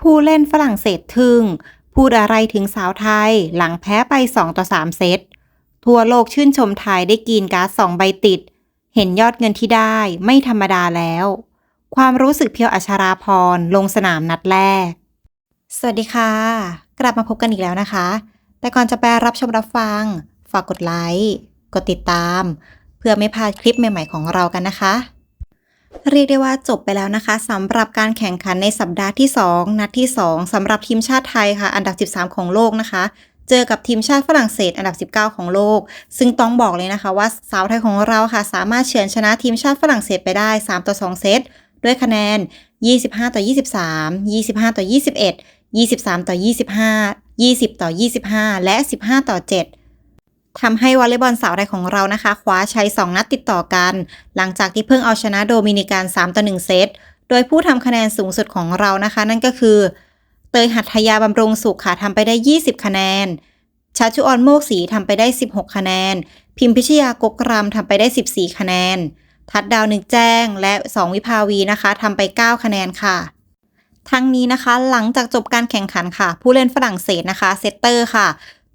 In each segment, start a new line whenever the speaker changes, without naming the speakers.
ผู้เล่นฝรั่งเศสทึ่ง พูดอะไรถึงสาวไทยหลังแพ้ไป 2 ต่อ 3 เซต ทั่วโลกชื่นชมไทยได้กินการ์ดสองใบติด เห็นยอดเงินที่ได้ไม่ธรรมดาแล้ว ความรู้สึกเพียวอัชราพรลงสนามนัดแรก สวัสดีค่ะ กลับมาพบกันอีกแล้วนะคะ แต่ก่อนจะไปรับชมรับฟัง ฝากกดไลค์ กดติดตาม เพื่อไม่พลาดคลิปใหม่ ๆ ของเรากันนะคะ เรียกได้ว่าจบไปแล้วนะคะสำหรับการแข่งขันในสัปดาห์ที่ 2 นัดที่ 2สำหรับทีมชาติไทยค่ะ อันดับ 13 ของโลกนะคะ เจอกับทีมชาติฝรั่งเศส อันดับ 19 ของโลก ซึ่งต้องบอกเลยนะคะว่าสาวไทยของเราค่ะ สามารถเฉือนชนะทีมชาติฝรั่งเศสไปได้ 3 ต่อ 2 เซตด้วยคะแนน 25 ต่อ 23 25 ต่อ 21 23 ต่อ 25 20 ต่อ 25 และ 15 ต่อ 7 ทำให้วอลเลย์บอลสาวไทยของเรานะคะคว้าชัย 2 นัดติดต่อกัน หลังจากที่เพิ่งเอาชนะโดมินิกัน3ต่อ1เซต โดยผู้ทำคะแนนสูงสุดของเรานะคะ นั่นก็คือ เตยหัตถยาบำรุงสุขค่ะทำไปได้ 20 คะแนนชัชชุออนโมกศีทำไปได้ 16 คะแนน พิมพิชยากกรำทำไปได้ 14 คะแนน ทัดดาวนึกแจ้งและ 2 วิภาวีนะคะทำไป 9 คะแนนค่ะ ทั้งนี้นะคะหลังจากจบการแข่งขันค่ะ ผู้เล่นฝรั่งเศสนะคะเซตเตอร์ค่ะ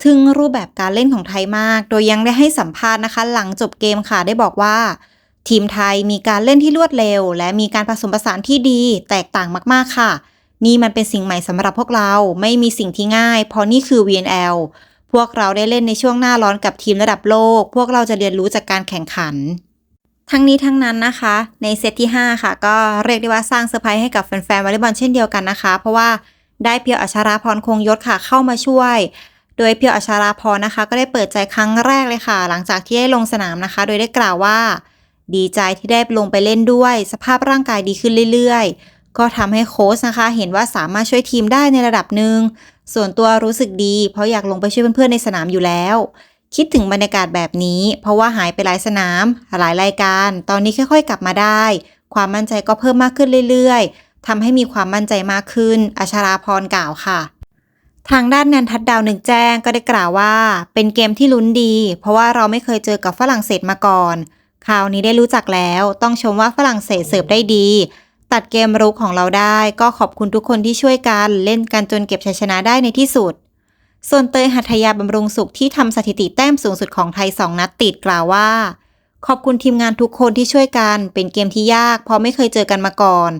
ถึงรูปแบบการเล่นของไทยมาก โดยยังได้ให้สัมภาษณ์นะคะ หลังจบเกมค่ะได้บอกว่า ทีมไทยมีการเล่นที่รวดเร็ว และมีการผสมผสานที่ดี แตกต่างมาก ๆค่ะ นี่มันเป็นสิ่งใหม่สำหรับพวกเราไม่มีสิ่งที่ง่าย เพราะนี่คือ VNL พวกเราได้เล่นในช่วงหน้าร้อนกับทีมระดับโลก พวกเราจะเรียนรู้จากการแข่งขัน ทั้งนี้ทั้งนั้นนะคะ ในเซตที่ 5 ค่ะ ก็เรียกได้ว่าสร้างเซอร์ไพรส์ให้กับแฟนๆวอลเลย์บอลเช่นเดียวกันนะคะ เพราะว่าได้เพียวอัชราพรคงยศค่ะเข้ามาช่วย โดยเพียวอัชราพรนะคะ ก็ได้เปิดใจครั้งแรกเลยค่ะ หลังจากที่ได้ลงสนามนะคะ โดยได้กล่าวว่า ดีใจที่ได้ลงไปเล่นด้วย สภาพร่างกายดีขึ้นเรื่อยๆ ก็ทำให้โค้ชนะคะ เห็นว่าสามารถช่วยทีมได้ในระดับหนึ่งส่วนตัวรู้สึกดี เพราะอยากลงไปช่วยเพื่อนๆในสนามอยู่แล้ว คิดถึงบรรยากาศแบบนี้ เพราะว่าหายไปหลายสนาม หลายรายการ ตอนนี้ค่อยๆ กลับมาได้ ความมั่นใจก็เพิ่มมากขึ้นเรื่อยๆทำให้มีความมั่นใจมากขึ้น อัชราพรกล่าวค่ะ ทางด้านนันทัดดาวหนึ่งแจ้งก็ได้กล่าวว่า เป็นเกมที่ลุ้นดี เพราะว่าเราไม่เคยเจอกับฝรั่งเศสมาก่อน คราวนี้ได้รู้จักแล้ว ต้องชมว่าฝรั่งเศสเสิร์ฟได้ดี ตัดเกมรุกของเราได้ ก็ขอบคุณทุกคนที่ช่วยกันเล่นกันจนเก็บชัยชนะได้ในที่สุด ส่วนเตยหัตถยาบำรุงสุขที่ทำสถิติแต้มสูงสุดของไทย2นัดติดกล่าวว่า ขอบคุณทีมงานทุกคนที่ช่วยกัน เป็นเกมที่ยาก เพราะไม่เคยเจอกันมาก่อน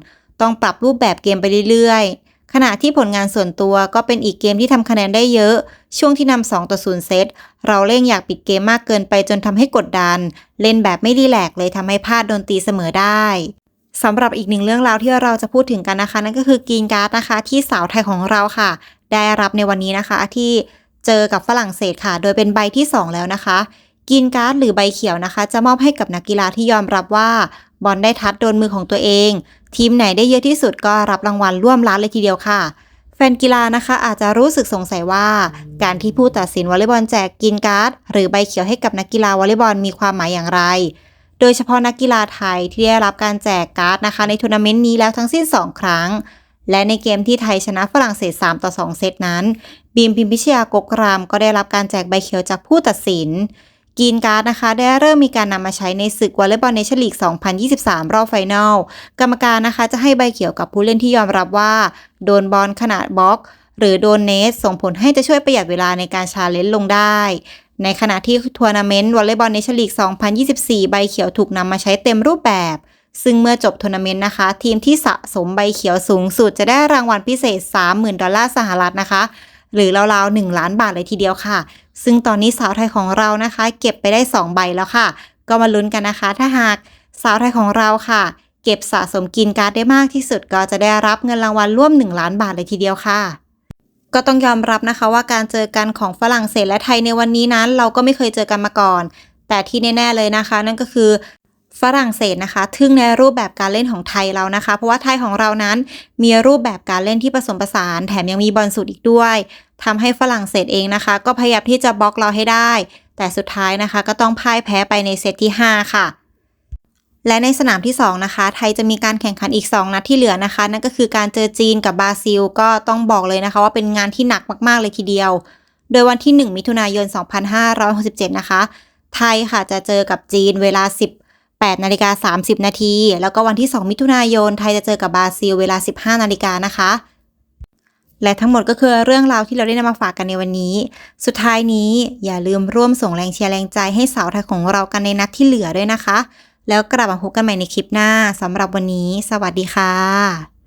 ต้องปรับรูปแบบเกมไปเรื่อยๆ ขณะที่ผลงานส่วนตัวก็เป็นอีกเกมที่ทำคะแนนได้เยอะ ช่วงที่นำ2ต่อ0เซต เราเร่งอยากปิดเกมมากเกินไปจนทำให้กดดัน เล่นแบบไม่รีแลกเลยทำให้พลาดโดนตีเสมอได้สำหรับอีกหนึ่งเรื่องราวที่เราจะพูดถึงกันนะคะ นั่นก็คือกีนการ์ดนะคะ ที่สาวไทยของเราค่ะ ได้รับในวันนี้นะคะที่เจอกับฝรั่งเศสค่ะ โดยเป็นใบที่ 2 แล้วนะคะกีนการ์ดหรือใบเขียวนะคะ จะมอบให้กับนักกีฬาที่ยอมรับว่า บอลได้ทัดโดนมือของตัวเอง ทีมไหนได้เยอะที่สุดก็รับรางวัลร่วมล้านเลยทีเดียวค่ะ แฟนกีฬานะคะอาจจะรู้สึกสงสัยว่า การที่ผู้ตัดสินวอลเลย์บอลแจกกรีนการ์ด หรือใบเขียวให้กับนักกีฬาวอลเลย์บอลมีความหมายอย่างไร โดยเฉพาะนักกีฬาไทยที่ได้รับการแจกการ์ดนะคะในทัวร์นาเมนต์นี้แล้วทั้งสิ้น 2 ครั้ง และในเกมที่ไทยชนะฝรั่งเศส 3 ต่อ 2 เซตนั้น บีมพิมพิชยากกรามก็ได้รับการแจกใบเขียวจากผู้ตัดสิน กรีนการ์ดนะคะ ได้เริ่มมีการนำมาใช้ในศึกวอลเลย์บอลเนชั่นลีก 2023 รอบไฟนอล กรรมการนะคะจะให้ใบเขียวกับผู้เล่นที่ยอมรับว่า โดนบอลขนาดบล็อก หรือโดนเนสส่งผลให้จะช่วยประหยัดเวลาในการชาเลนจ์ลงได้ ในขณะที่ทัวร์นาเมนต์วอลเลย์บอลเนชั่นลีก 2024 ใบเขียวถูกนำมาใช้เต็มรูปแบบ ซึ่งเมื่อจบทัวร์นาเมนต์นะคะ ทีมที่สะสมใบเขียวสูงสุดจะได้รางวัลพิเศษ 30,000 ดอลลาร์สหรัฐนะคะ หรือราวๆ 1 ล้านบาทเลยทีเดียวค่ะ ซึ่งตอนนี้สาวไทยของเรานะคะ เก็บไปได้ 2 ใบแล้วค่ะ ก็มาลุ้นกันนะคะ ถ้าหากสาวไทยของเราค่ะ เก็บสะสมกินการ์ดได้มากที่สุด ก็จะได้รับเงินรางวัลร่วม 1 ล้านบาทเลยทีเดียวค่ะก็ต้องยอมรับนะคะว่าการเจอกันของฝรั่งเศสและไทยในวันนี้นั้น เราก็ไม่เคยเจอกันมาก่อน แต่ที่แน่ ๆเลยนะคะ นั่นก็คือ ฝรั่งเศสนะคะ ทึ่งในรูปแบบการเล่นของไทยเรานะคะ เพราะว่าไทยของเรานั้นมีรูปแบบการเล่นที่ผสมผสาน แถมยังมีบอลสุดอีกด้วยทำให้ฝรั่งเศสเองนะคะ ก็พยายามที่จะบล็อกเราให้ได้ แต่สุดท้ายนะคะ ก็ต้องพ่ายแพ้ไปในเซตที่ 5 ค่ะและในสนามที่ 2 นะคะ ไทยจะมีการแข่งขันอีก 2 นัดที่เหลือนะคะ นั่นก็คือการเจอจีนกับบราซิล ก็ต้องบอกเลยนะคะ ว่าเป็นงานที่หนักมาก ๆ เลยทีเดียว โดยวันที่ 1 มิถุนายน 2567 นะคะ ไทยค่ะจะเจอกับจีนเวลา 8นาฬิกา30 นาที แล้วก็วันที่ 2 มิถุนายน ไทยจะเจอกับบราซิลเวลา 15 นาฬิกานะคะ และทั้งหมดก็คือเรื่องราวที่เราได้นำมาฝากกันในวันนี้ สุดท้ายนี้อย่าลืมร่วมส่งแรงเชียร์แรงใจให้สาวไทยของเรากันในนัดที่เหลือด้วยนะคะ แล้วกลับมาพบกันใหม่ในคลิปหน้าสำหรับวันนี้ สวัสดีค่ะ